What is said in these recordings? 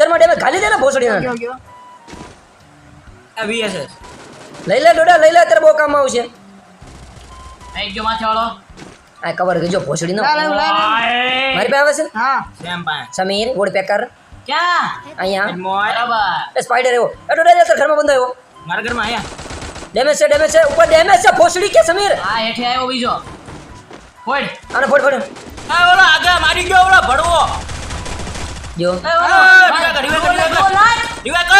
ઘરમાં ડેમેજ ખાલી દે ને ભોસડી ગયો ગયો. આ વીએસએસ લઈ લે ડોડા લઈ લે અત્યારે બહુ કામ આવશે. થઈ ગયો માથે વાળો. આ કવર કરજો ભોસડી નો. મારી પાસે આવે છે હા. સેમ પાસે સમીર વોડ પેકર ક્યાં? અહીંયા. બરાબર. એ સ્પાઈડર એવો. એ ડોડા અત્યારે ઘરમાં બંધ આવ્યો. મારા ઘરમાં આયા. ડેમેજ છે ડેમેજ છે. ઉપર ડેમેજ છે ભોસડી કે સમીર? હા હેઠે આવ્યો બીજો. ફોડ. અને ફોડ ફોડ. આ ઓલો આગળ મારી ગયો ઓલો ભડવો. જો. એ ઓલો, આ, માર, રિવાઈવ કર, રિવાઈવ કર. ઓલો લાગ. રિવાઈવ કર.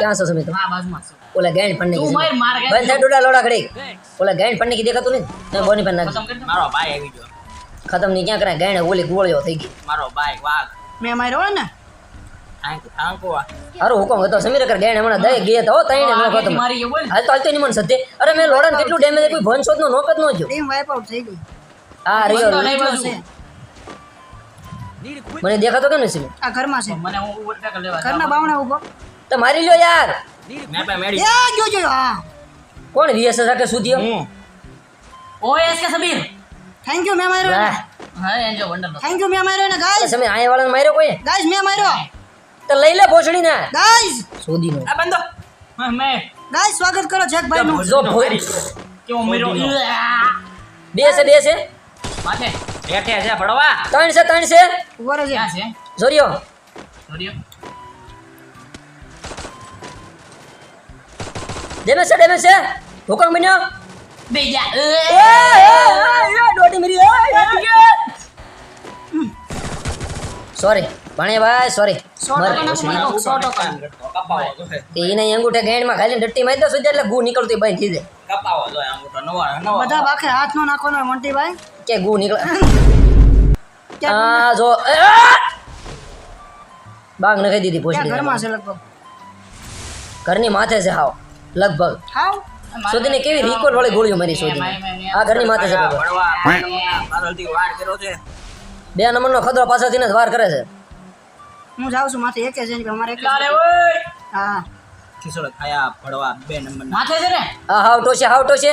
ક્યાં છો તમે? આ બાજુમાં છે. ઓલા ગાઈન પણ તું માર, માર, ગાઈન. બંધ થાય ડોડા લોડા ઘડી ઓલા ગાઈન પણ નહીં દેખાતું નહીં? તમે બોની પણ નાખ ખતમ કરી દો. મારો ભાઈ આવી ગયો. ખતમ નહીં ક્યાં કરાય? ગાઈન ઓલી ગોળીઓ થઈ ગઈ. મારો ભાઈ વાઘ. મેં માર્યો ને? થાંક થાંકો આ. હારું હુકમ હતો સમીર કર ગાઈન હમણાં દઈ ગયા તો તઈને ખતમ. હાલ તો હાલતો નહીં મને સત્ય અરે મેં લોડાને કેટલું ડેમેજ આપ્યું? ભન નો નોકત નો જો ટીમ વાઇપ આઉટ થઈ ગઈ આ રહ્યો મને દેખાતો કેમ નથી? આ ઘરમાં છે. મને હું ઉપર ટેકલ લેવા ઘરના બાવણા ઊભો. તો મારી લ્યો યાર. મેં પા મેડી એ જો જો હા. કોણ વીએસ સાથે સુધીઓ હું. ઓએસ કે સબીર. થેન્ક યુ મેં માર્યો ને હા એન્જો વંડર થેન્ક યુ મેં માર્યો ને ગાઈસ તમે આયા વાળાને માર્યો કોઈ? ગાઈસ મેં માર્યો તો લઈ લે ભોસડી ને ગાઈસ સુધી નો આ બંદો હા, મેં. ગાઈસ સ્વાગત કરો જેકભાઈ નું જો ભોસડીનો ભો- કેવો મેરો બેસે બે છે બે છે. માથે. હેઠે છે ભડવા. ત્રણ છે ત્રણ છે. ઊભો છે છે? જોરિયો. જોરિયો. ડેમેજ છે ડેમેજ છે. હુકમ બન્યો? બેજા એ, એ, એ. સોરી. સોરી. સો ટકા નાખો, નાખો, સો ટકા કપાવો જોઈએ. એને અંગૂઠે ગાંઠમાં ખાલી ડટ્ટી મારી દો સુધી એટલે ગુ નીકળતી બંધ થઈ જાય કપાવો તો આમ મોટો નવો નવો. બધા બાખે હાથ નો નાખવાનો મોન્ટીભાઈ કે ગુ નીકળે. આ જો એ, બાગ નખાઈ દીધી પોસ્ટ ઘરમાં છે લગભગ? ઘરની માથે છે હાવ લગભગ. હાવ? શોધીને કેવી રિકોર્ડ વાળી ગોળીઓ મારી શોધીને આ ઘરની માથે છે બે નંબરનો ખદરો પાછળથી જ વાર કરે છે. હું જાઉં છું માથે એક છે ને અમારે એક હા. ખીસડો ખાયા ભડવા બે નંબર માથે છે ને? આ હાવ ટોશે હાવ ટોશે.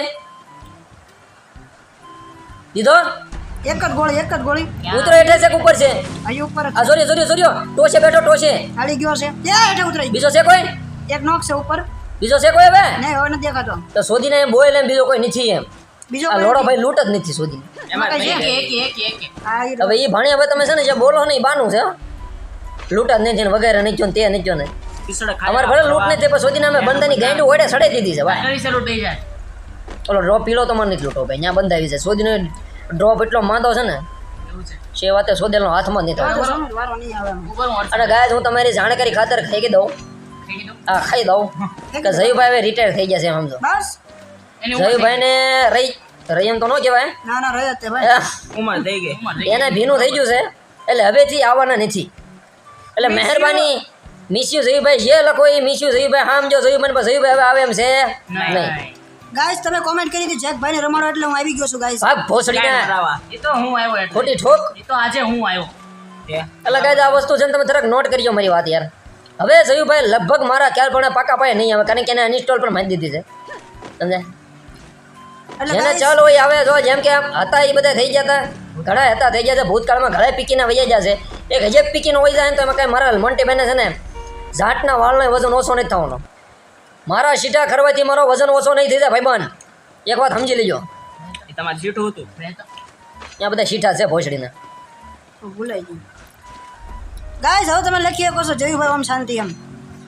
દીધો? એક જ ગોળી એક જ ગોળી. ઉતરો એટલે છે ઉપર છે. અહીં ઉપર આ જોરી જોરી જોરિયો ટોશે બેઠો ટોશે. ખાલી ગયો છે. ત્યાં એટલે ઉતરાઈ બીજો છે કોઈ? એક નોક છે ઉપર. બીજો છે કોઈ હવે? નહીં હવે નથી દેખાતો. તો શોધીને એમ બોય એમ બીજો કોઈ નથી એમ. બીજો આ લોડો. ભાઈ લૂંટ જ નથી શોધી એમાં એક એક એક એક. હવે એ ભણી હવે તમે છે ને જે બોલો ને એ બાનું છે હો. લૂંટ જ નથી ને વગેરે નહીં જો ને તે નહીં જો ને ખીસડો અમારે ભલે લૂંટ નહીં તે શોધીને અમે બંધાની ગાંડી ઓડે સડાઈ દીધી છે ભાઈ. કરી સલુટ થઈ જાય. ઓલો ડ્રોપ પીલો તો મને નથી લૂટો ભાઈ. ત્યાં બંધાવી છે. શોધીને ડ્રોપ એટલો માંદો છે ને એવું છે. વાતે શોધેલો હાથમાં નહીં થતો અને ગાય હું તમારી જાણકારી ખાતર ખાઈ દઉં. હા આ ખાઈ દઉં. કે જયુભાઈ હવે રિટાયર થઈ ગયા છે એમ સમજો. બસ. એની ઉપર જયુભાઈ ને રહી રહી એમ તો ન કહેવાય. ના ના રહ્યા તે ભાઈ. ઉંમર થઈ ગઈ. એને ભીનું થઈ ગયું છે. એટલે હવેથી આવવાના નથી. એટલે મહેરબાની મિસ્યુ જયુભાઈ જે લખો એ મિસ્યુ જયુભાઈ આમ જો જયુભાઈ પણ પછી જયુભાઈ હવે આવે એમ છે. નહીં. ગાઈસ તમે કોમેન્ટ કરી હતી જેકભાઈ ને રમાડો એટલે હું આવી ગયો છું ગાઈસ ભાગ ભોસડી કાંઈ ના એ તો હું આવ્યો એટલે. ખોટી ઠોક. એ તો આજે હું આવ્યો. એટલે ગાઈસ આ વસ્તુ છે ને તમે જરાક નોટ કરજો મારી વાત યાર. હવે જયુભાઈ લગભગ મારા ખ્યાલ પણ પાકા પાયે નહીં આવે કારણ કે એને અનઇન્સ્ટોલ પણ મારી દીધી છે. સમજે જેને ચાલ હોય આવે જો જેમ કે હતા એ બધા થઈ ગયા હતા ઘણા હતા થઈ ગયા છે ભૂતકાળમાં ઘણા પીકીને વૈયા જશે એક હજે પીકીનો વહી જાય ને તો એમાં કાંઈ મારા મોન્ટી બેને છે ને ઝાટના વાળનો વજન ઓછો નથી થવાનો. મારા સીટા ખરવાથી મારો વજન ઓછો નહીં થઈ જાય ભાઈબાન એક વાત સમજી લેજો. એ તમારે જીઠું હતું. ત્યાં બધા સીટા છે ભોસડીના ભૂલાઈ ગયું ગાય હવે તમે લખી શકો છો જોયું ભાઈ આમ શાંતિ એમ.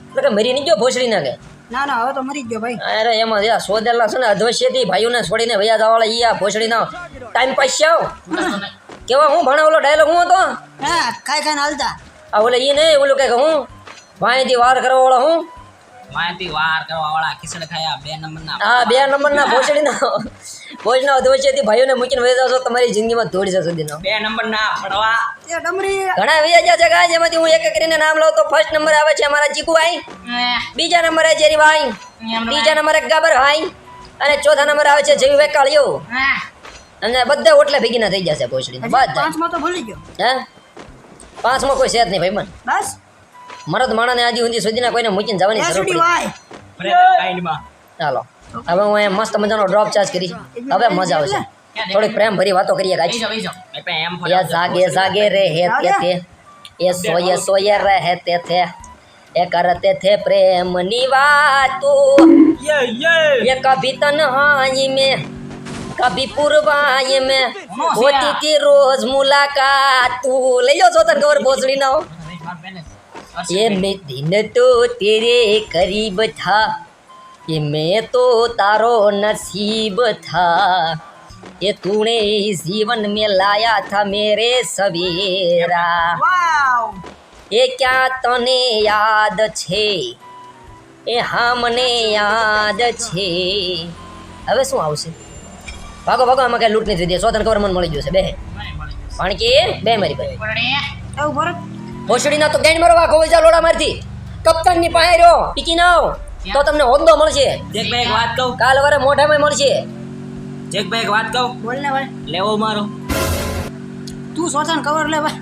એટલે કે મરી નહીં ગયો ભોસડીના કે? ના ના હવે તો મરી ગયો ભાઈ. અરે એમાં યાર સોદેલા છે ને અધવશ્યથી ભાઈઓને છોડીને વૈયા જવાળા ઈ આ ભોસડીના ટાઈમ પાસ છે આવ. કેવા હું ભણે ઓલો ડાયલોગ હું હતો? હા ખાઈ ખાઈને હાલતા. આ ઓલે ઈ નહીં ઓલું કે હું? વાંયથી વાર કરવા વાળો હું? માહિતી વાર કરવા વાળા ખીસડ ખાયા બે નંબરના. હા બે નંબરના ભોસડીના. ભોજના અધવચ્ચેથી ભાઈઓને મૂકીને વહી છો તમારી જિંદગીમાં દોડી જશો સુધીનો. બે નંબરના પડવા એ ડમરી. ઘણા વૈયા ગયા છે ગાય જેમાંથી હું એક એક કરીને નામ લઉં તો ફર્સ્ટ નંબર આવે છે અમારા ચીકુ ભાઈ બીજા નંબરે જેરી ભાઈ ત્રીજા નંબરે ગાબર ભાઈ અને ચોથા નંબર આવે છે જેવી ah, અને બધા ઓટલે ભેગીના થઈ જશે ભોસડી બધા. પાંચમાં તો ભૂલી ગયો. હે? પાંચમાં કોઈ છે નહીં ભાઈ મન. બસ. મરદ માણાને આજી ઊંધી સુધીના કોઈને મૂકીને જવાની જરૂર એસડી પડી વાય બ્રેકર કાઇન્ડમાં ચાલો હવે હું અહીંયા મસ્ત મજાનો ડ્રોપ ચાર્જ કરી હવે મજા આવશે ક્યાં થોડી પ્રેમ ભરી વાતો કરીએ બેહી ગાઈસ જાઓ, બેહી જાઓ. એ પણ એમ ये जागे जागे रहते थे ये सोए सोए रहते थे ये करते थे प्रेम निवातों યે યે ये कभी तन्हाई में कभी पुरवाई में होती थी रोज मुलाकात तू ले जाओ सोतन कवर भोसड़ी ना हो બેહી જાઓ, બેહી જાઓ. ये मैं दिन तो तेरे करीब था ये मैं तो तारो नसीब था ये तूने इस जीवन में लाया था मेरे सवेरा વાવ એ ક્યાં તને યાદ છે એ હા મને યાદ છે હવે શું આવશે ભાગો ભાગો આમાં કઈ લૂંટ નથી દે સોતન કવર મને મળી જશે બે મને મળી જશે. પાણી કે બે મારી ભાઈ પરણે. એવું ભરત ભોસડીના તો ગેંડ મારો વાઘો લોડા મારથી. કપ્તાનની પાસે રહ્યો પીકી ના આવ તો તમને હોદ્દો મળશે. જેકભાઈ એક વાત કહું? કાલ વારે મોઢામાં મળશે. જેકભાઈ એક વાત કહું? બોલ ને ભાઈ. લેવો મારો. તું સોથાને કવર લે ભાઈ.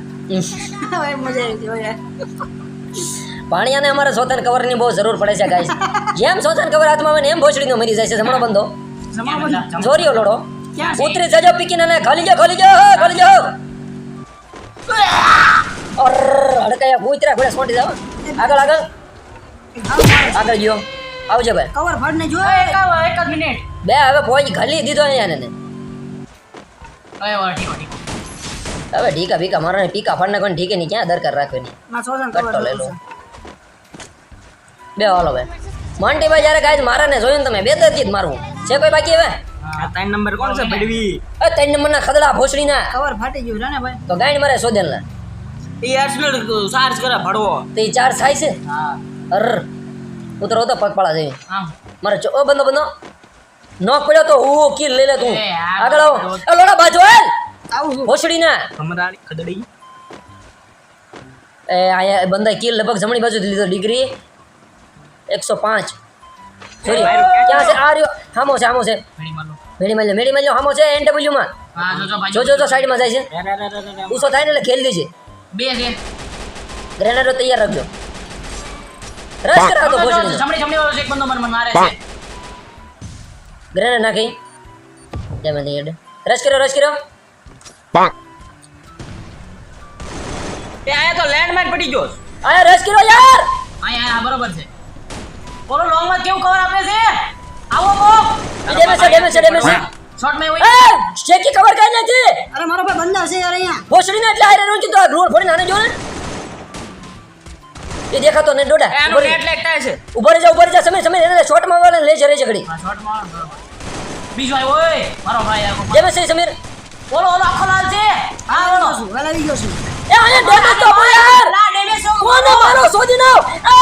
મજા આવી ગઈ ભાઈ. પાણીયાને અમારે સોતન કવરની બહુ જરૂર પડે છે ગાઈસ જેમ સોતન કવર હાથમાં આવે ને એમ ભોસડીનો મરી જાય છે જમણો બંધો. જોરિયો લોડો? ઉતરી જજો પીકીને ખાલી જાઓ ખાલી જાઓ ખાલી અર હડકાયા ઉતરા ઘોડા સોંટી જાવ આગળ આગળ. આગળ ગયો. આવજો ભાઈ. કવર ફાડને જો એક એક મિનિટ. બે હવે ફોજ ખાલી દીધો અહીંયા ને હવે ઢીકા ભીકા મારો ને પીકા ફાડને કોણ ઢીકે ની ક્યાં દરકાર રાખવે નહીં. કટ્ટો લઈ લો લે. બે હાલો ભાઈ. મોન્ટીભાઈ જ્યારે ગાય મારે ને જોયું ને તમે બે દરથી જ મારવું. છે કોઈ બાકી હવે? ત્રણ નંબર કોણ છે ભડવી? એ ત્રણ નંબરના ખદડા ભોસડીના. કવર ફાટી ગયું ને ભાઈ. તો ગાયન મારે શોધેલના એ આર્સનલ ચાર્જ કરે ભડવો તો એ ચાર થાય છે? હા. અર ઉતરો તો પગપાળા જેવી મારે ચો બંધો બંધો નોક પડ્યો તો હું કિલ લઈ લે તું. એ આગળ આવો. એ લોડા બાજુ હાલ ભોસડી ના ભમરાડી ખદડી. એ આયા બંદા કિલ લગભગ જમણી બાજુ લીધો ડિગ્રી. એકસો પાંચ. સોરી ક્યાં છે? આ રહ્યો. હામો છે હામો છે. મેડી માલ્યો મેડી માલ્યો હામો છે એન ડબલ્યુ માં. હા, જો, જો, ભાઈ. જો જો જો સાઈડમાં જાય છે. ઉસો થાય ને એટલે ખેલ દેજે બે છે. ગ્રેનેડો તૈયાર રાખજો. રસ કરાવો તો જો, જો, ભોસડી જમણી જમણી વાળો છે એક બંદો મને મને મારે છે. ગ્રેનેડ નાખી. જય મને હેડ. રસ કર્યો રસ કર્યો. એ આયા તો લેન્ડમાઇન પડી ગયો. આયા રસ કર્યો યાર! અહીંયા અહીંયા બરોબર છે. બોલો લોંગમાં કેવું કવર આપે છે? આવો કો ડેમેજ છે ડેમેજ છે ડેમેજ છે. શોર્ટમાં હોય એ સ્ટેકી કવર નથી અરે મારો ભાઈ બંધા છે યાર અહીંયા ભોસડી ને એટલે હારે રહ્યો કીધું આ રોડ ફોડી નાને જો ને એ દેખાતો ને ડોડા એનો નેટ લેગ થાય છે ઊભો રહી જા ઊભો રહી જા સમય સમય એને શોર્ટમાં વાળા લે છે રે ઝઘડી હા શોર્ટમાં બીજો આવ્યો ઓય મારો ભાઈ આ જેમે છે સમીર બોલો ઓલો આખો લાલ છે હા બોલો છું વેલા આવી ગયો છું એ આને ડેમેજ તો બોલ યાર ના ડેમેજ છો કોને મારો શોધી નાવ એ!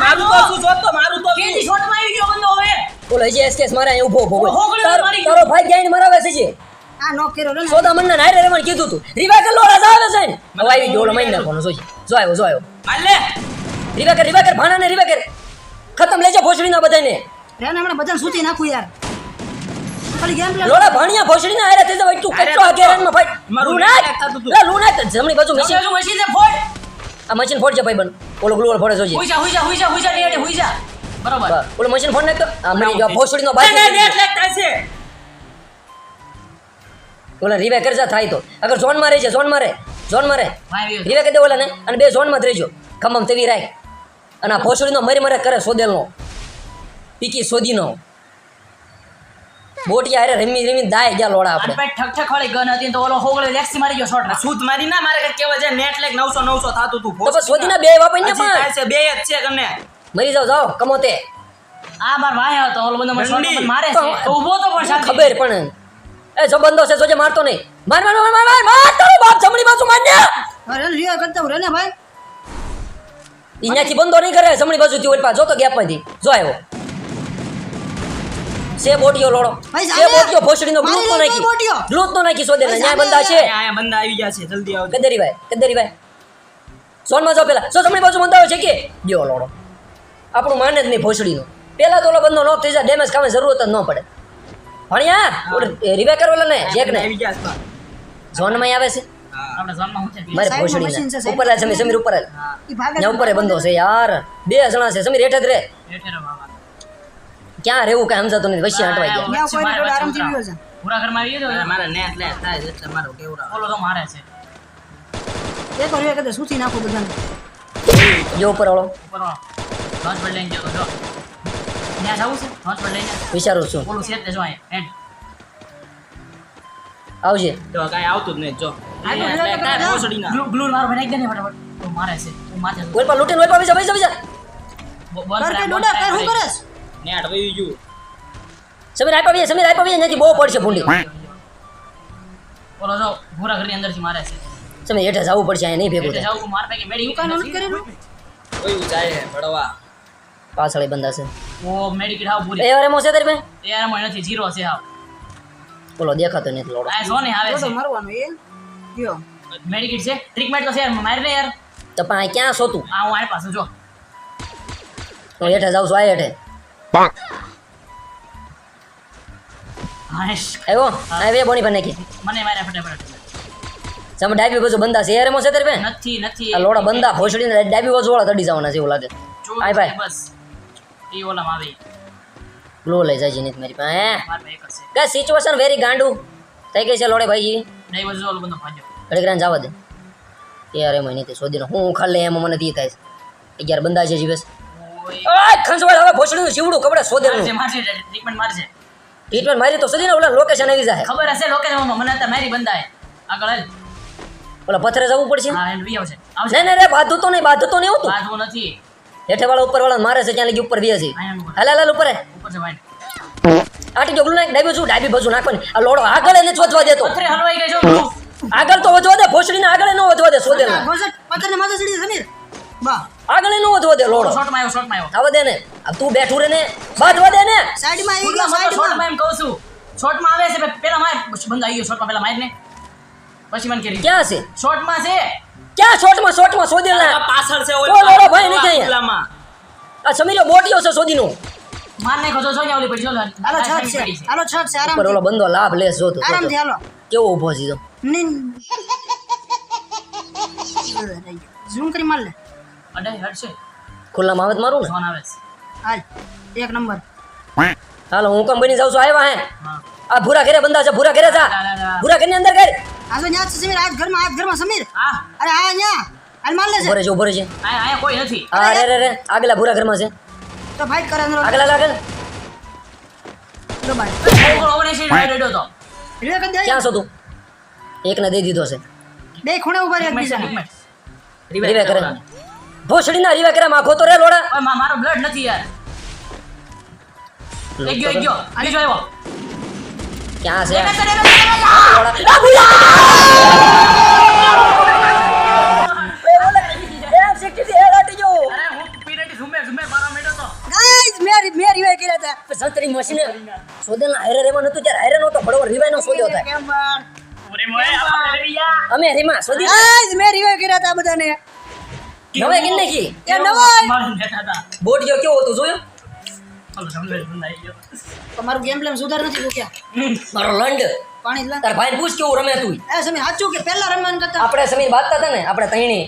મારું તો શું જોતો મારું તો કેજી શોર્ટમાં આવી ગયો બંદો જે એસ કેસ મારા મારે અહીં ઊભો ઊભો બોલ. તારો મારી ભાઈ ગાઈને મરાવે છે જે? આ નો કર્યો રે સોદા મન મનના નાયરે રેવાને કીધું તું. રિવાકર લોડા જાવે છે ને હવે આવી ગયો ઓલો મહિના નાખવાનો જોઈ જો આવ્યો જો આવ્યો. હાલ. લે રિવાકર રિવાકર ભાણાને રિવાકર ખતમ લેજો ભોસડીના બધાને રે ને હમણાં બધાને સૂતી નાખું યાર. લોડા ભાણિયા ભોસડીના આરે તે જવાય તું કેટલો આ ગેરનમાં ભાઈ. મારું લુનાક નેટ થતું હતું. લા લુનાક જમણી બાજુ મશીન. મશીન ફોડ. આ મશીન ફોડ છે ભાઈ બન. ઓલો ગ્લોર ફોડે જોજે. હુઈ જા હુઈ જા હુઈ જા હુઈ જા રેડી હુઈ જા. બરોબર. ઓલો મશીન ફોન નાખ તો આ મરી ગયો ભોસડીનો નેટ બાજુ નેટ લાગતા છે. ઓલા રીવે કરજા થાય તો. અગર ઝોનમાં રહી. છે ઝોનમાં રહે. ઝોનમાં રહે રીવે કરી દે ઓલાને અને બે ઝોનમાં જ રહેજો. ખમમ તેવી રાખ. અને આ ભોસડીનો મરી મરે કરે સોદેલનો. પીકી સોદીનો. બોટિયા અરે રમી રમી દાય ગયા લોડા આપણે. અનપેટ ઠક ઠક વાળી ગન હતી તો ઓલો હોગળે લેક્સી મારી ગયો શોટ ના સૂત મારી ના મારે કે કેવા છે નેટ લેક 900 900 થાતું તું તો બસ સોદીના બે વાપઈ ને પણ. છે બે જ છે કને મરી જાવ જાઓ કમોતે આ બાર ભાઈ તો ઓલો બંદો મને મારે છે. તો ઊભો તો પણ શાંતિ. ખબર પણ એ જો બંદો છે જોજે મારતો નહીં. માર માર માર માર માર માર તારો બાપ જમણી બાજુ માર ને હવે રિયા કરતા રે ને ભાઈ અહીંયાથી બંધો નહીં કરે જમણી બાજુ થી ઓલપા જો તો ગેપમાંથી. જો આવ્યો સે બોટિયો લોડો સે બોટિયો ભોસડીનો મારી તો નાખી. બોટીઓ. તો નાખી સોદે ન્યાય બંદા બંધા છે. આયા બંદા આવી ગયા છે જલ્દી આવજો. કદરીભાઈ કદરીભાઈ સોનમાં જાઓ પેલા. સો જમણી બાજુ બંધાવો છે કે? જો લોડો આપણું માને જ નહીં ભોસડીનું પેલા તો ઓલો બંધો નો થઈ જાય ડેમેજ કામે જરૂરત જ ન પડે. ભણ્યા રિવે કરવાલા ને જેક ને. ઝોનમાં આવે છે. આપણે ઝોનમાં હું છે? મારે સાઈડમાં મશીન છે, ભોસડી ઉપર સમીર સમીર ઉપર ત્યાં ઉપર બંધો છે. યાર. બે જણા છે સમીર હેઠે જ રે. ક્યાં રહેવું કાંઈ સમજાતું નથી. વચ્ચે હટવાઈ ગયા. પૂરા ઘરમાં આવી ગયો મારે નેટ લે થાય એટલે મારું કેવડાવ. બોલો તો મારે છે. એ તો રે કદે સૂતી નાખો બધાને. યો ઉપર વાળો. ઉપર લોન્ચ પર લઈને ગયો જો ત્યાં જવું છે? લોન્ચ લઈને? વિચારું છું. બોલું છે તે જો અહીંયા. એન્ડ આવજે. તો કાંઈ આવતું જ નહીં. જો. આ તો લે, લે, લે, લે, કાંઈ લે. ભોસડી ના ગ્લુ ગ્લુ મારો ભાઈ નાખી દે ને ફટાફટ. તો મારે છે. તું માથે કોઈ પણ લૂટીને કોઈ પણ બીજા બીજા બીજા કર કે ડોડા કર હું કરસ નેટ વહી ગયું. સમીર આપ્યા બીજા સમીર આપ્યા બીજા નથી બહુ પડશે ભૂંડી. બોલો જો ભૂરા ઘરની અંદરથી મારે છે. હેઠે જવું પડશે અહીંયા નહીં ભેગું માર મેડી કરેલું કોઈ જાય પાછળ બંધા છે. ઓ મેડિકેટ હાવ પૂરી એ વાર એમ છે તારી પાસે? એ યાર મને નથી જીરો છે હાવ. બોલો દેખાતો નથી લોડો. આ સોને આવે છે. મારવાનો એ. કયો મેડિકેટ છે. ટ્રીટમેન્ટ તો છે યાર મારી યાર. તો પણ ક્યાં ક્યાં સોતું આ હું આ પાસે જો. તો હેઠે જાવ છો આ હેઠે. હાશ આવ્યો આ બોની પર નાખી. મને મારે ફટાફટ તમે ડાબી બાજુ બંધા છે એ વાર એમ છે તારી નથી નથી. આ લોડા બંધા ભોસડીને ડાબી બાજુ વાળા તડી જવાના છે એવું લાગે. આય ભાઈ. બસ. એ ઓલામાં આવે. ગ્લો લઈ જાય છે મારી પાસે કઈ સિચ્યુએશન વેરી ગાંડું. થઈ ગઈ છે લોડે ભાઈજી. નહીં બધું ઓલો બંધો ભાગ્યો. ઘડી રાન જવા દે. યાર એમાં નથી શોધીને હું ખાલી એમાં મને દી થાય અગિયાર બંધા છે જીવેશ. ખંજવાળ હવે ભોસડીનું જીવડું કપડે ટ્રીટમેન્ટ ટ્રીટમેન્ટ મારી તો શોધીને ઓલા લોકેશન આવી જાય. ખબર હશે લોકેશન મને અત્યારે મારી બંધાય. આગળ હાલ. ઓલા પથરે જવું પડશે? હા એન્ડ વી આવશે આવશે નહીં નહીં રે નહીં બાધું તો નહીં નથી. હેઠે વાળા ઉપર વાળા મારે છે ત્યાં લગી ઉપર બે છે હાલ હાલ ઉપર. ઉપર છે ભાઈ. આટી જો નાખ ડાબી બાજુ ડાબી બાજુ નાખવાની. આ લોડો આગળ એને ચોચવા દેતો. હલવાઈ છો તું. આગળ તો વધવા દે ભોસડીને આગળ એનો વધવા દે સોદે પથરને માથે ચડી સમીર. બા. આગળ એનો વધવા દે લોડો. શોર્ટમાં આવ્યો શોર્ટમાં આવ્યો. આવવા દે ને. આ તું બેઠું રે ને. બાંધવા દે ને. સાઈડમાં આવી ગયો માં તો એમ કહું છું. શોર્ટમાં આવે છે પેલા માર. બંધ આવી ગયો શોર્ટમાં પેલા માર ને પછી મને કેરી. ક્યાં છે? શોર્ટમાં છે. ક્યાં શોર્ટમાં શોર્ટમાં આ પાછળ છે ઓ, ઓલો ભાઈ નથી અહીંયા. આ સમીરો બોટીઓ છે શોધીનું. માર નાખો જો જો અહીંયા ઓલી પડી જો હાલો છત છે. આલો છત છે આરામ પર ઓલો બંદો લાભ લે જો તું આરામથી હાલો. કેવો ઊભો છે તો ઝૂમ કરી માર લે. અડાઈ હટ છે. ખુલ્લા માવત મારું ને? ફોન આવે છે. હાલ એક નંબર. હાલો હું કમ બની જાઉં છું આવ્યા હે. આ ભૂરા ઘરે બંધા છે ભૂરા ઘરે જા. ભૂરા ઘરની અંદર કર આ તો ન્યા છે સમીર આ ઘરમાં આ ઘરમાં સમીર. હા. અરે આ ન્યા હાલ માર લે ઊભો છે ઉભરે છે આયા આયા કોઈ નથી. અરે અરે રે રે આગલા ભૂરા ઘરમાં છે. તો ફાઈટ કરે અંદર આગલા આગળ લો ભાઈ. ઓગણ ઓગણએંસી નો રેડો તો. રે કદ દે. ક્યાં છો તું? એકને દઈ દીધો છે. બે ખૂણે ઊભા રહે એક મિનિટ, એક એકબીજાને મિનિટ. રીવે કરે. ભોસડીના રીવે કરે માખો તો રે લોડા. મારો બ્લડ નથી યાર. એક ગયો એક ગયો. બીજો આવ્યો. ક્યાં છે? હતા સંતરી મશીને શોધેલા હારે રેવા નતું ત્યારે હારે નતો બરોબર રીવાય નો શોધ્યો ગયા? અમે રીમા સોદી ગાઈસ મેરી વે કર્યા હતા બધાને. નવે મારું બેઠા હતા બોટ જો કેવો હતો જોયો? તમારું ગેમ પ્લેન સુધાર નથી ચૂક્યા મારો લંડ. પાણી તાર ભાઈ પૂછ કેવું રમે તું એ સમી સાચું કે પહેલા રમવાનું કરતા? આપણે સમી વાત હતા ને આપણે તઈણી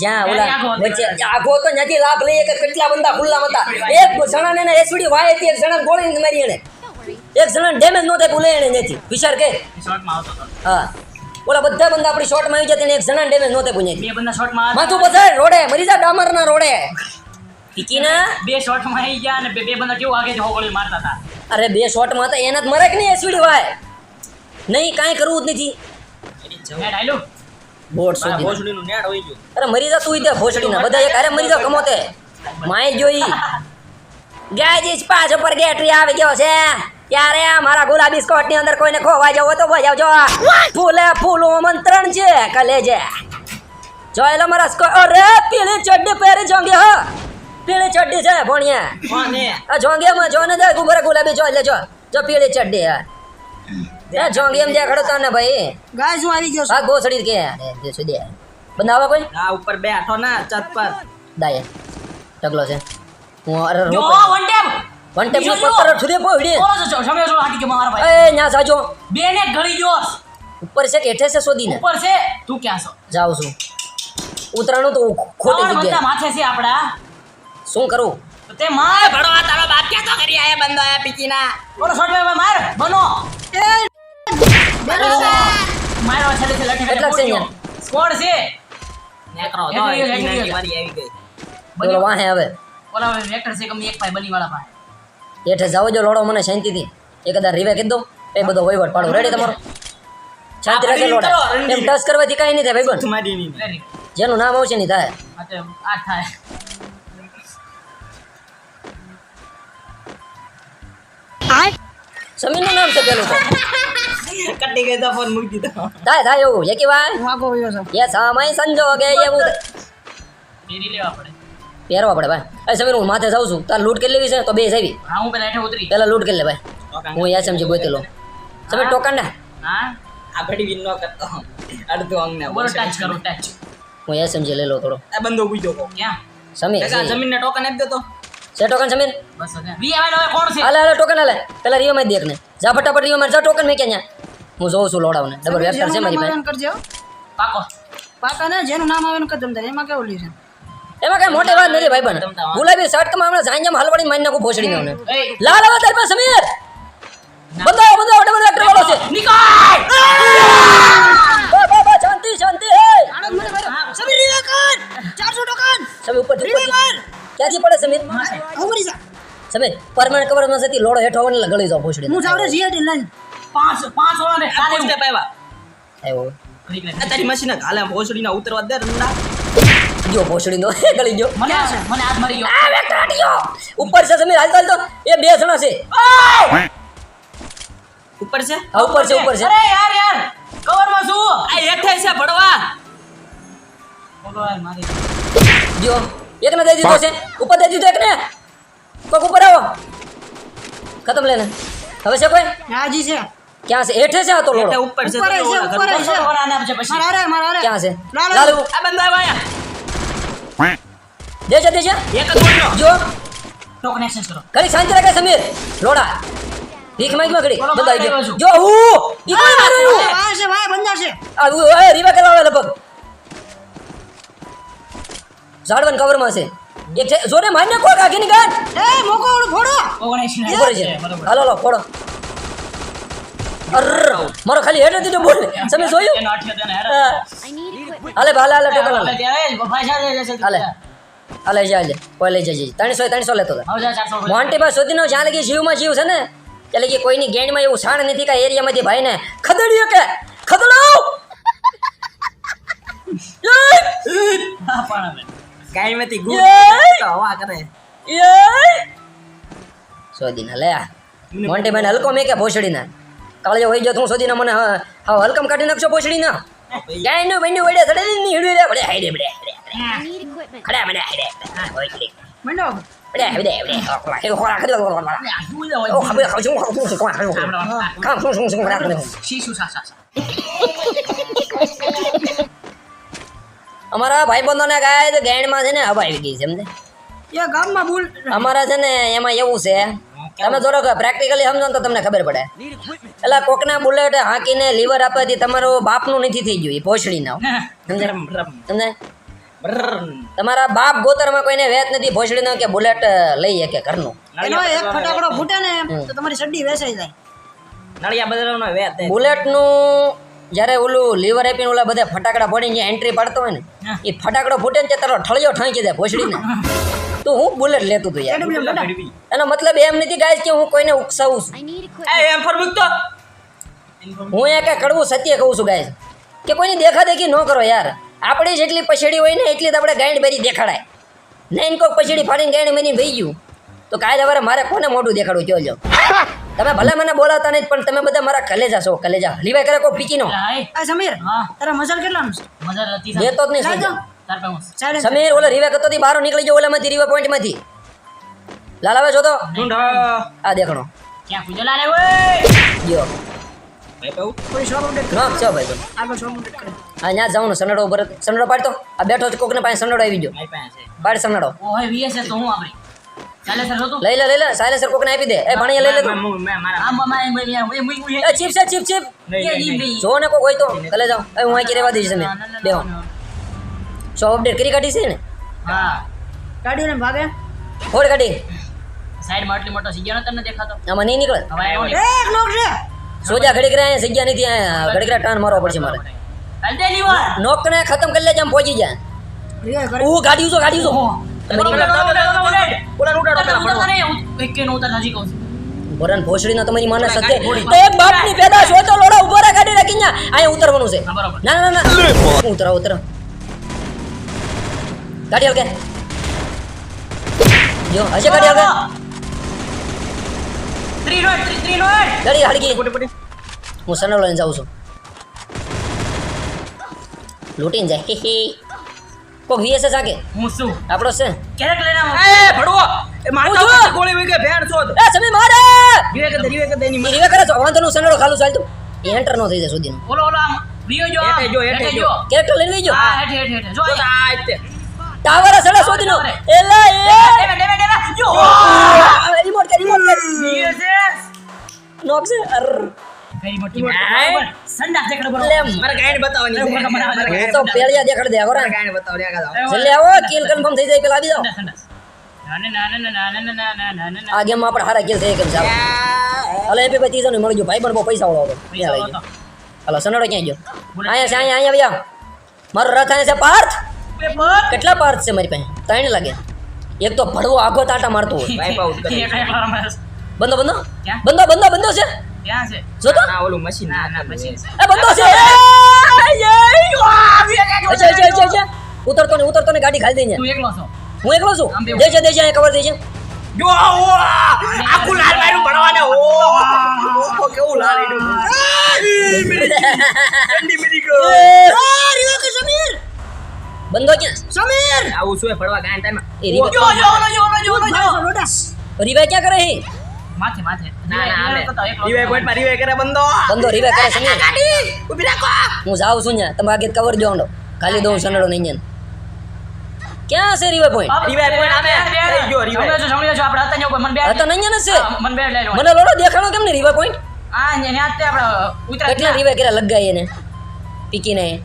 જ્યાં ઓલા વચ્ચે આખો તો નથી લાભ લઈએ કે કેટલા બંદા ખુલ્લા હતા. એક જણાને ને એસડી વાય હતી એક જણા ગોળી મારી એને. એક જણા ડેમેજ નો થાય ભૂલે એને નથી વિચાર કે હા. ઓલા બધા બંદા આપણી શોર્ટમાં આવી જતા ને એક જણા ડેમેજ નો થાય પૂછે બે બંદા શોર્ટમાં માથું પછાડ રોડે મરી જા ડામરના રોડે. પીકીના? બે શોર્ટમાં આવી ગયા અને બે બે બંદા કેવું આગે હોગળી મારતા હતા. અરે બે શોર્ટમાં હતા એના જ મરે કે નહીં એસવીડી ભાઈ? નહીં કાંઈ કરવું જ નથી મેં ડાયલું બોટ મારા સુધી ભોસડીનું નેટ વહી ગયું. અરે મરી જા તું ત્યાં ભોસડીના બધા એક હારે મરી જા કમોતે માય જોઈ. ગાયજી પાછ ઉપર ગેટરી આવી ગયો છે. ત્યારે મારા ગુલાબી સ્કોટની અંદર કોઈને ખોવા જવો તો બજાવજો ફૂલે ફૂલો મંત્રણ છે કલેજે. જોયેલો મારા સ્કોટ અરે પીળી ચડ્ડી પહેરી જોંગે હો. પીળી ચડ્ડી છે ભણ્યા. કોને? આ જોંગેમાં જો ને દે ગુબરે ગુલાબી જો એટલે જો. પીળી ચડ્ડી હા એ જોંગે એમ દેખાડો તને ભાઈ. ગાય શું આવી ગયો આ ગોસડી કે. દે દે દે? બંધાવા કોઈ? આ ઉપર બેઠો ના છત પર. દાય. ટકલો છે. હું અરે જો rock one tape one tape બીજો નો પત્તર પોડી બોલો છો સમય જો હાકી કે મારા ભાઈ. એ ન્યા સાજો બે ને ગળી ગયો. ઉપર છે કે હેઠે છે શોધીને? ઉપર છે. તું ક્યાં છો? જાઉં છું. ઉતરાણું તો ખોટી જગ્યાએ. માથે છે આપડા. શું કરું? તો માર ભડવા તારો બાપ કે તો કરી આયા બંધો આયા પીકીના. બોલો શોર્ટ માર બનો. એ મારો છેલ્લે છે લખી કેટલાક છે સ્કોર છે. નેકરો તો. વાળી આવી ગઈ. બોલો વાહે હવે. ઓલા વેક્ટર છે કમ એક ભાઈ બની વાળા પાસે એઠે જાવ જો લોડો મને શાંતિથી એક કદા રીવે કીધો એ બધો વહીવટ પાડો. રેડી તમારો? શાંતિ રાખે લોડા. એમ ટચ કરવાથી કઈ નહીં થાય ભાઈ જેનું નામ આવશે નહીં થાય. આ થાય. સમીરનું નામ છે પેલું તો. કટી ગઈ તો ફોન મૂકી દીધો થાય થાય એવું એકી વાર એ સમય સંજોગે એવું પહેરી લેવા પડે. પહેરવા પડે ભાઈ. એ સમીર હું માથે જાઉં છું. તાર લૂંટ કેટલી છે? તો બે જાવી હા હું પેલા ઉતરી. પેલા લૂંટ કરી લે ભાઈ. હું એસએમજી ગોતેલો સમીર ટોકન ના હા? આ વિન નો કરતો. અડધો અંગ ને બોલો ટચ કરો ટચ હું એસએમજી લઈ લો થોડો. આ બંદો પૂછ્યો કો ક્યાં? સમીર જમીન ને ટોકન આપી દો તો. છે ટોકન સમીર વી આવે હવે કોણ છે? હાલે હાલે ટોકન હાલે. પેલા રિયો માં દેખ ને જા ફટાફટ રિયો માં જા ટોકન મેં ક્યાં હું જોઉં છું લોડાવને ડબલ વેક્ટર છે મારી પાસે. આવે પાકો. પાકા ને જેનું નામ આવે ને કદમ તારે એમાં કેવું લીધું? એમાં કઈ મોટી વાત નથી ભાઈ બન ગુલાબી શર્ટમાં હમણાં સાંજે હલવાડી મારી નાખું ભોસડી ને લાલ હવે તારી પાસે સમીર! બંધાવો બંધાવો ડબલ વેક્ટર વાળો છે. નિકોલ! બા બા બા શાંતિ શાંતિ હે! આણંદ મને ભાઈ સમીર રીવા કર 400 ટોકન! સમીર ઉપર કર ક્યાંથી પડે સમીર? ઉભરી જા સમીર પરમાનન્ટ કવરમાં જતી લોડો હેઠો આવને ગળી જાવ ભોસડી હું જાવ રે જીઆઈટી લઈને. પાંચ પાંચ વાળા ને કાલે પૂછતે પાવા આવ્યો. તારી મશીન હાલે ભોસડી ના ઉતરવા દે રંડા જો ભોસડી નો ગળી ગયો. મને મને હાથ મારી ગયો. આવે વેક્ટર ઉપર છે સમીર હાલ તો. એ બે જણા છે. ઉપર છે? હા ઉપર છે ઉપર છે. અરે યાર યાર. કવરમાં શું? આ હેઠે છે ભડવા. ભગવાન મારી જો એક ને દઈ દીધો છે. ઉપર દઈ દીધો એકને. કોક ઉપર આવો. ખતમ લેને હવે છે કોઈ? હાજી છે. ક્યાં છે? હેઠે છે આ તો લોડો. ઉપર છે ઉપર છે, ઉપર છે. મારા રે મારા રે ક્યાં છે? લાલ, આ બંદો આવ્યા દેજે દેજે એક જ જો. તો કનેક્શન કરો. ઘડી શાંતિ રાખે સમીર. લોડા. ભીખ માંગમાં ઘડી બોલો, બંધાઈ ગયો. જો હું. ઈ કોઈ મારું આ છે ભાઈ બંધા છે આ રીવા કરવા લગભગ. ઝાડવન કવરમાં છે. એક છે જોરે મારને કોક આગીની ગાંઠ? એ મોકો ઓળું ફોડો. ઉપર છે. હાલો હાલો ફોડો. મારો ખાલી હેડ દીધો બોલ. તમે જોયું. હાલે હાલે હાલે ટોકન હાલે ભાઈ હાલે. હાલે જા લે કોઈ લઈ જજે. ત્રણસો ત્રણસો લેતો. મોન્ટી બા સુધીનો જ્યાં લગી જીવમાં જીવ છે ને? ત્યાં લગી કોઈની ગેંડમાં એવું છાણ નથી કે એરિયામાંથી ભાઈને ખદડીએ કે? ખદડો હા, પણ હવે. કાઈ માંથી ગુ તો હવા કરે સોદીના લે મોન્ટે મને હલકો મેં કે ભોસડીના કાળજો હોય જો તું સોદીના મને હા હા હલકમ કાઢી નાખશો ભોસડીના ગાય નો ભાઈ વડે થડે ની હિડવે રે બડે હાઈડે બડે ખડા મને હાઈડે મંડો ખડી શું ઓ ખબર ખાવ છું ખાવ છું ખાવ છું ખાવ છું શું શું ખરા ખડી શીશું સા સા સા. અમારા ભાઈબંધોને ગાય તો ગાયણમાં છે ને હવા આવી ગઈ છે સમજે? એ ગામમાં ભૂલ અમારા છે ને એમાં એવું છે તમે થોડોક પ્રેક્ટિકલી સમજો ને તો તમને ખબર પડે. એટલે કોકના બુલેટ હાંકીને લીવર આપવાથી તમારું બાપનું નથી થઈ ગયું એ ભોસડી ના સમજે? તમારા બાપ ગોતરમાં કોઈને વેત નથી ભોસડીનો કે બુલેટ લઈ શકે ઘરનું. એનો એક ફટાકડો ફૂટે ને તો તમારી સડ્ડી વેસાઈ જાય. નળિયા બદલવાનો વેત બુલેટનું જ્યારે ઓલું લીવર આપીને ઓલા બધા ફટાકડા ફોડીને જે એન્ટ્રી પાડતો હોય ને એ ફટાકડો ફૂટે ને તારો ઠળિયો ઠાંકી દે ભોસડીને. તો હું બુલેટ લેતું તો યાર. એનો મતલબ એમ નથી ગાય કે હું કોઈને ઉકસાવું છું. એમ હું એ કાંઈ કડવું સત્ય કહું છું ગાય કે કોઈની દેખાદેખી ન કરો યાર. આપણી જેટલી પછેડી હોય ને એટલી જ આપણે ગાંડ બેરી દેખાડાય. નહીં કોઈ પછેડી ફાડીને ગાંડ મેરી ભાઈ ગયું. તો કાલે હવે મારે કોને મોઢું દેખાડવું? જોજો તમે ભલે મને બોલાવતા નહીં પણ તમે બધા મારા કલેજા છો કલેજા. લીવાય કરે કોઈ પીકી નો? આ સમીર હા. તારા મસાલ કેટલાનું છે? મજા નથી દેતો જ નહીં સમીર ઓલો રીવા કરતો થી બહાર નીકળી ગયો ઓલામાંથી રીવા પોઈન્ટમાંથી લાલા આવે છો તો આ દેખણો. ક્યાં પૂજલા લાલે ઓય જવાનું સનડો પાડતો. આ બેઠો કોક ને પાસે સનડો આવી ગયો. મારી પાસે. છે પાડ સનડો લઈ લે લઈ લે સાયલેન્સર કોકને આપી દે એ ભણીએ લઈ લે તું મેં- મેં મારા આમ માં એ એ એ એ એ ચીપ છે ચીપ ચીપ નહીં, નહીં, નહીં. જો ને કોઈ હોય તો કલે જાઓ એ હું અહીં રહેવા દઈશ તમે બેહો સો અપડેટ કરી કાઢી છે ને હા ગાડીઓ ને ભાગે ફોડ કાઢી સાઈડમાં આટલી મોટો સીગ્યો ને તમને દેખાતો આમાં નહીં નીકળે હવે આવ્યો એ ને એક લોક છે સોજા ઘડીક રહ્યા અહીંયા જગ્યા નથી અહીંયા ઘડીક રહ્યા ટર્ન મારવો પડશે મારે હલતે નહીં હોય. નોકને ખતમ કરી લેજે આમ પહોંચી જાય રિવાઈવ કરે ઓ ગાડી ઉસો ગાડી ઉસો ભરણ ભોસડીનો તમારી માનસ સાથે તો એક બાપની પેદા છો તો લોડા ઊભો રા ગાડી રાખીને અહીંયા ઉતરવાનું છે. ના ના ના ઉતરા ઉતરા ગાડી આવકે. જો હશે ગાડી આવકે? ત્રી રોડ ત્રી ત્રી રોડ ગાડી હળગી હું સનોલ લઈને જાઉં છું. લૂટીને જાય. કોક વીએસએસ આકે હું શું? આપણો છે ક્યારેક લઈને આવો. એ ભડવો એ મારતા ગોળી વઈ ગઈ ભેણ છોડ એ સમી મારે વિવેક વિવેક દેની ઈ કરે છે વાંધો નું સનળો ખાલું ચાલતું એ એન્ટર નો થઈ જાય સુધી ઓલો, ઓલો આમ. વિયો જો આમ. હેઠે જો, હેઠે હેઠે જો. કેરેક્ટર લઈને વઈ હા, હેઠે, હેઠે, હેઠે. જો આ તે. ટાવર સડે સુધીનો એલા એ ડેમે, ડેમે, ડેમે. જો. રિમોટ કે રિમોટ કે VSS. નોક્સ અર Very મોટી બરાબર. સંડા દેખડ ભાઈ ને મળી ગયો ભાઈ પણ પૈસા વાળો હતો. હલો સનડો ક્યાં ગયો? આયા છે આયા આયા મારો રથ આયા છે પાર્થ? કેટલા પાર્થ છે મારી પાસે? ત્રણ લાગે. એક તો ભડવો આખો તાટા મારતો હોય. બંદો બંધો બંધો? બંધો બંદો છે? ક્યાં છે? જો તો ના ઓલું મશીન ના, ના, છે. એ બંધો છે અચ્છા અચ્છા અચ્છા અચ્છા ઉતરતો ને ઉતરતો ને ગાડી ખાલી દઈ તું એકલો છો. હું એકલો છું. દે છે દે છે કવર દે છે જો ઓ આખું લાલ મારું ભણવાને ઓ ઓ, કેવું લાલ ઈડું ઠંડી મેરી ગયો. આ રિવાઈવ કર સમીર બંધો કે સમીર આવું શું ભણવા ગાયન એ રીવે જો, જો, જો, જો, જો. લોડા ક્યાં કરે હે માથે, માથે. ના ના આવે રીવે. પોઈન્ટમાં રિવાઈ કરે બંદો બંદો રીવે કરે છે ને? ગાડી ઊભી રાખો. હું જાઉં છું ને તમે આગે કવર જો ખાલી દઉં સનડો નહીં ને ક્યાં છે રીવે પોઈન્ટ રીવે પોઈન્ટ આવે. થઈ ગયો, રિવાઈ. સમજો છો, સમજો છો, આપણે હતા ને ઉપર, મને બે- હતા નહીં ને છે? મન બે લઈ લો. મને લોડો દેખાણો કેમ ને રીવે પોઈન્ટ આ ને ને આતે આપણે ઉતરા કેટલા રીવે કરે લગાઈ એને. પીકીને.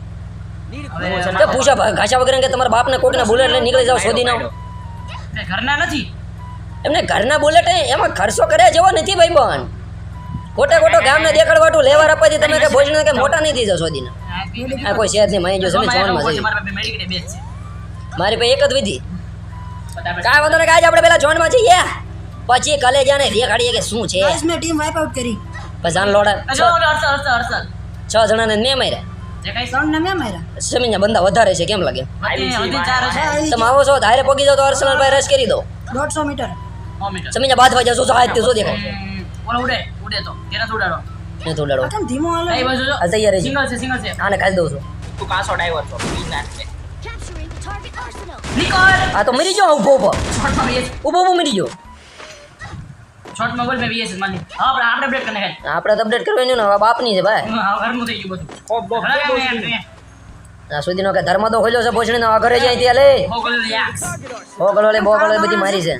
ને કે પૂછા ઘાસા વગર કે તમારા બાપને કોકના બુલેટ લઈને નીકળી જાવ શોધી ના તે ઘરના નથી. એમને ઘરના બુલેટ એમાં ખર્ચો કર્યા જેવો નથી ભાઈ બહન ખોટે ખોટો ગામને દેખાડવાટું લેવા આપવાથી તમે કે ભોજન કે મોટા નહીં થઈ સોદીને આ કોઈ શેર નહીં મહી જો મારા છે. મારી પાસે એક જ વિધિ. કાંઈ વાંધો નહીં કાંઈ આપણે પેલા જોનમાં જઈએ. પછી કલેજાને દેખાડીએ કે શું છે. મેં ટીમ વાઇપ આઉટ કરી. પછી લોડા. છ જણાને મેં માર્યા. જે કાંઈ ત્રણ ને મેં માર્યા. સમીના બંદા વધારે છે કેમ લાગે? તમે આવો છો ધારે પોગી જાવ તો અર્સનલ ભાઈ રસ કરી દો. દોઢસો મીટર. સમજ્યા બાદ વાજા જો હાથ તે જો દેખાય? ઓલો ઉડે ઉડે તો. તેને ઉડાડો? ને તો ઉડાડો? કેમ ધીમો હાલે? એ બાજુ જો. આ તૈયાર છે સિંગલ છે સિંગલ છે. આને કાઢી દઉં છું. તું કાસો ડાઈવર છો નિકોલ! આ તો મરી ગયો ઊભો ઊભો. ઊભો ઊભો મરી ગયો. શોર્ટ મોબાઈલ મે વીએસ માની. હા આપણે આપણે અપડેટ કરને ખાલી આપણે અપડેટ કરવાનું ને બાપની છે ભાઈ. હા ઘરનું થઈ ગયું બધું. ખૂબ બહુ ના સુધીનો કે ધર્મ તો ખોલ્યો છે પોછણીનો આ ઘરે જાય ત્યાં લે. હો બોગલ લે બધી મારી છે.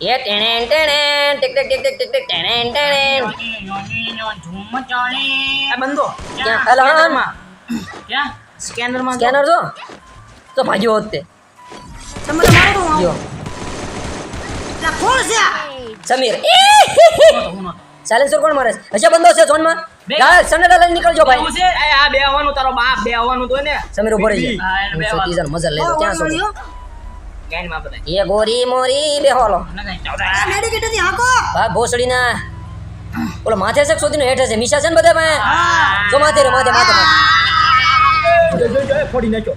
એ ટેણે ટેણે ટિક ટિક ટિક ટિક ટિક ટેણે ટેણે ઝૂમ ચાલે આ બંધો. ક્યાં? અલહાન ક્યાં? સ્કેનરમાં સ્કેનર જો. તો ભાગ્યો હોત તે. તમારે મારો તો જો. કોણ છે? સમીર. સાયલેન્સર કોણ મારે છે? હશે બંધો છે ઝોનમાં? માં ગાય સનેડા લઈને નીકળજો ભાઈ. છે. આ બે આવવાનું તારો બાપ બે આવવાનું તો ને. સમીર ઊભો રહી જાય. મજા લઈ લો ક્યાં કોણ એ ગોરી મોરી ના, હાંકો ભાગ ભોસડીના. ઓલો માથે છે સુધી હેઠે છે? મિશા છે ને બધા ભાઈ જો માથે રે માથે માથે ફોડી નાખ્યો.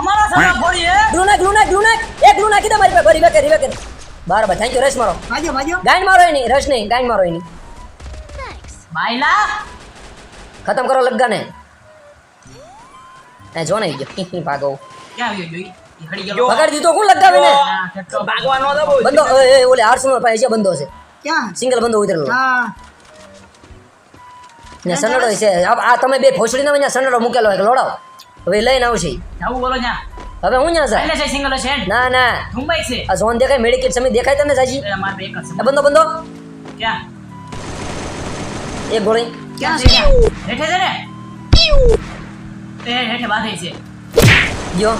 અમારા સામે ફોડી એ ગ્લુ નાખ ગ્લુ નાખ ગ્લુ નાખ. એક ગ્લુ નાખી દે મારી પાસે ભરી વેકે રીવે બાર બરાબર થેન્ક યુ રશ મારો. ભાગ્યો ભાગ્યો ગાઈન મારો એની રશ નહીં ગાઈન મારો એની. બાયલા? ખતમ કરો લગ્ગાને. એ જો ને ગયો ભાગો. ક્યાં આવ્યો જોઈ? ઈ હળી દીધો કોણ લગાવે ના, ભાગવાનો હતો બહુ એ એ, ઓલે આરસનો પાસે છે બંધો છે. ક્યાં? સિંગલ બંધો ઉતરેલો. હા. ને સનડો છે. આ આ તમે બે ભોસડીનો અહીંયા સનડો મૂકેલો લોડાવ. હવે લઈને આવશે. જાવું બોલો ન્યા હવે હું સિંગલ છે ના? ના મુંબઈ છે. આ ઝોન દેખાય મેડિકેટ સમય દેખાય તમને સાજી એટલે મારે બે એક એ ક્યાં? ગોળી. ક્યાં છે હેઠે છે? ને? તે હેઠે બાંધે છે. જો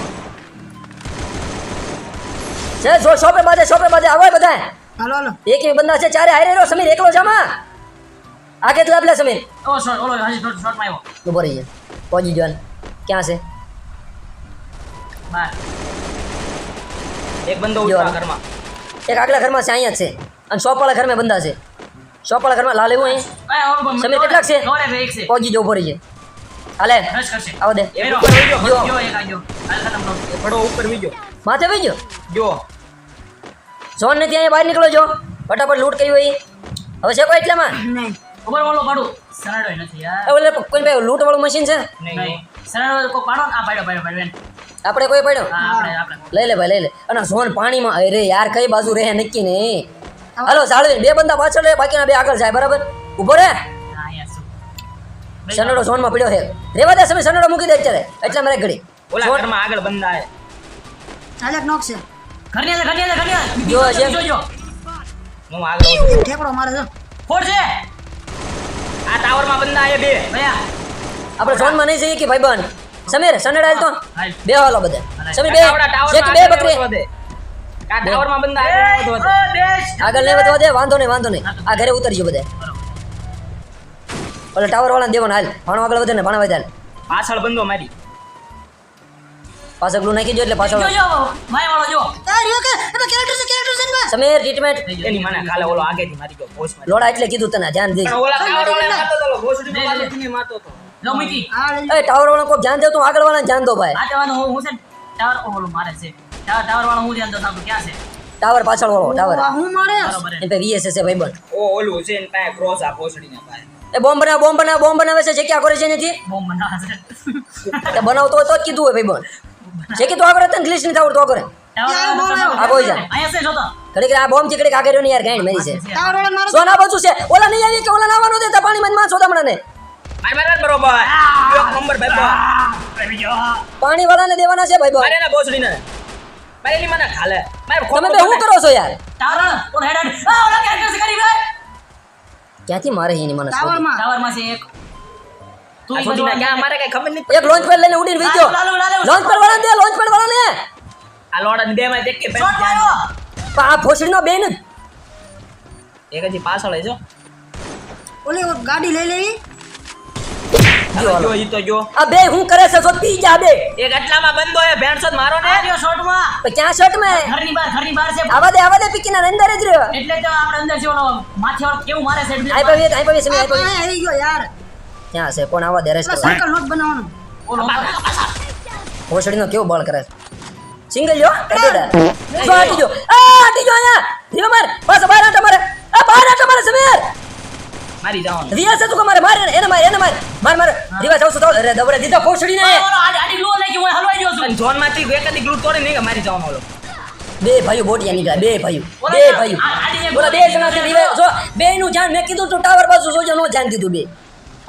છે? જો શોપે બાજે શોપે બાજે. આવે બધા હાલો હાલો. એક એક બંદા છે ચારે હારે રહ્યો સમીર એકલો જામાં આ કેટલા આપલા સમીર? ઓ શોટ ઓલો હજી શોટમાં આવ્યો. ઊભો રહીએ. પહોંચી જવાન. ક્યાં છે? બાર. એક બંદો. ઉતરા ઘરમાં. એક આગલા ઘરમાં છે અહીંયા જ છે. અને શોપવાળા ઘરમાં બંદા છે. શોપવાળા ઘરમાં લાલ એવું અહીં? એ સમીર કેટલાક છે? દોડે બે એક છે. જો ઊભો રહીએ. હાલે. આવો દે. ઉપર એ ઉપર માથે વહી ગયો જો. ઝોન ને ત્યાં બહાર નીકળો જો. ફટાફટ લૂંટ કરી હોય. હવે છે કોઈ એટલામાં? નહીં. ઉપર ઓલો પાડું. સનાડો નથી યાર. ઓલે કોઈ ભાઈ લૂંટ વાળું મશીન છે? નહીં કોઈ પાડો આ આપણે કોઈ પડ્યો હા આપણે આપણે. લઈ લે ભાઈ લઈ લે. અને ઝોન પાણીમાં અરે યાર કઈ બાજુ રહે નક્કી નહીં. હાલો સાળવી બે બંદા પાછળ રહે બાકીના બે આગળ જાય બરાબર? ઊભો રે અહીંયા સનડો ઝોનમાં પડ્યો છે. રેવા દે સમય સનડો મૂકી દે અત્યારે. એટલે મારે ઘડી. ઓલા આગળ બંદા નોક છે. ઘરની અંદર ઘરની અંદર ઘરની અંદર જો, જો જો. હું આગળ આવું ઠેકડો મારે છે ફોડ છે? આ ટાવરમાં બંદા આયા બે. ભયા. આપણે ઝોનમાં નહીં જઈએ કે ભાઈ બન સમીર સનડ આલ તો. બે હાલો બધા. સમીર બે. એક બે બકરી. આ ટાવરમાં બંદા આયા આગળ નહીં વધવા દે વાંધો નહીં વાંધો નહીં. આ ઘરે ઉતરજો બધે. ઓલા ટાવર વાળાને દેવાનો હાલ. ભાણો આગળ વધે ને ભાણા વધે હાલ પાછળ બંદો મારી. પાછળ ગ્લુ નાખી દો એટલે પાછળ જો, જો, માય વાળો જો. આ રહ્યો કે? એમાં કેરેક્ટર છે કેરેક્ટર છે ને સમીર ટ્રીટમેન્ટ એની મને કાલે ઓલો આગેથી મારી ગયો બોસ મારી લોડા એટલે કીધું તને ધ્યાન દે. ઓલા ટાવર વાળા મારતો તો બોસ ઉડી મારતો તો. લો મૂકી. એ ટાવર વાળા કોઈ ધ્યાન દે તું આગળ વાળા ધ્યાન દો ભાઈ. આ જવાનો હું હું છે ટાવર ઓલો મારે છે. ટાવર ટાવર વાળો હું ધ્યાન દો સાહેબ ક્યાં છે? ટાવર પાછળ વાળો ટાવર. હું મારે? એ ભાઈ વીએસએસ છે ભાઈ બન ઓ ઓલું છે ને પાસે ક્રોસ આ ભોસડીના પાસે એ બોમ્બ બના બોમ્બ બના બોમ્બ બનાવે છે જે ક્યાં કરે છે નથી બોમ્બ બનાવે છે. તે બનાવતો હોય તો જ કીધું હોય ભાઈ બોન જે કે તું આગળ તને ગ્લિચ નહીં આવડતું આગળ આ બોઈ જા. અહીંયા છે જોતો. ઘડીક આ બોમ્બ ચીકડી રહ્યો ને યાર ગાંઠ મેરી છે. સોના બચું છે. ઓલા નહીં આવી કે ઓલા નાવાનું દેતા પાણીમાં જ માં સોદામણા ને માર માર બરોબર. એક નંબર ભાઈ બા. પાણી વાળાને દેવાના છે ભાઈ બોન મારે ના ભોસડીને મારે એની મને ખાલે. મારે તમે બે શું કરો છો યાર? ટાવર કોણ હેડ આ ઓલા કેરેક્ટર છે કરી ભાઈ? ક્યાંથી મારે એની મને ટાવરમાં ટાવરમાં છે એક. તું ઈ છોડીના બધું કઈ ખબર નહીં એક લોન્ચ પેડ લઈને ઉડીને વી ગયો લાલો, લાલો, લાલો. લોન્ચ પેડ વાળાને દે લોન્ચ પેડ વાળાને. આ લોડા બે માં દેખ કે શોટ માર્યો પણ આ બેન એક હજી પાછળ છે જો. ઓલી ગાડી લઈ લેવી. જો ઈ તો જો. આ બે હું કરે છે? જો પી જા બે. એક આટલામાં બંધો હે ભેણસો મારો ને. માર્યો શોટમાં. પણ ક્યાં શર્ટ મેં ઘરની બહાર ઘરની બહાર છે. આવા દે આવા દે પીકીના અંદર જ રહ્યો. એટલે તો આપણે અંદર છે ઓલો માથે કેવું મારે છે આઈ પવી આઈ પવી સમી આઈ પવી આવી ગયો યાર. ક્યાં છે કોણ આવા દે રેસ્ટ સર્કલ નોટ બનાવવાનો. ઓલો ભોસડીનો કેવો બોલ કરે સિંગલ જો? કટેડા જો આટી જો. આ આટી જો આયા ધીમે માર. બસ બહાર આટા મારે આ બહાર આટા મારે સમીર. મારી જાવ રિયા છે તું મારે મારે એને મારે એને મારે. માર માર. રિવા જાવ તો અરે દબડે દીધા ભોસડીને ને આડી લઈ ગયો હું હલવાઈ ગયો છું. જોનમાંથી એક જ ગ્લૂટ તોડી નહીં મારી જાવ ઓલો. બે ભાઈઓ બોટિયા નીકળ્યા બે ભાઈઓ. બે ભાઈઓ. બોલા બે જણા. જો બે નું ધ્યાન મેં કીધું તું ટાવર બાજુ જોજો નો ધ્યાન દીધું બે.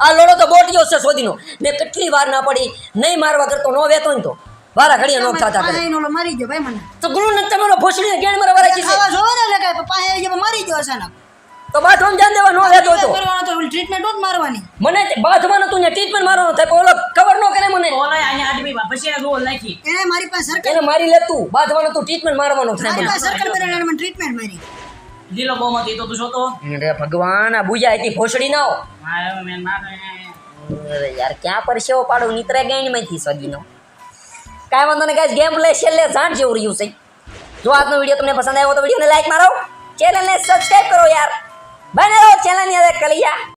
આ લોડો તો બોટિયો છે સોદીનો. મેં કેટલી વાર ના પડી નહીં મારવા કરતો નો વેતો ને તો. વારા ઘડીએ નોક થતા કરે. ઓલો ગયો ભાઈ મને. તો ગુરુ ને તમારો ભોસડી ગેણ મારા વારા કીધે આવા જોવે ને કાંઈ પાસે મરી ગયો મારી ગયો અચાનક. તો બાથરૂમ ધ્યાન દેવા નો વેતો તો કરવાનો તો ટ્રીટમેન્ટ જ મારવાની. મને તે બાથમાં નતું ને ટ્રીટમેન્ટ મારવાનો થાય ઓલો કવર નો કરે મને. ઓલા અહીંયા આદમી બા પછી એને રોલ નાખી. એને મારી પાસે સરકાર એને મારી લેતું બાથમાં નતું ટ્રીટમેન્ટ મારવાનો થાય મને. સરકાર સર્કલ ટ્રીટમેન્ટ મારી. લીલો બોમ હતી તો તું જોતો? અરે ભગવાન આ બુજા હતી ભોસડી ના હો. મારે મેં મારે અરે યાર ક્યાં પર પાડો નીતરે ગઈ માંથી સગીનો. કાંઈ વાંધો ને ગાઈસ ગેમ પ્લે છેલ્લે જાણ જેવું રહ્યું છે. જો આજનો વીડિયો તમને પસંદ આવ્યો તો વિડીયોને લાઈક મારો ચેનલને સબસ્ક્રાઈબ કરો યાર. બને રહો ચેનલની અંદર કલિયા.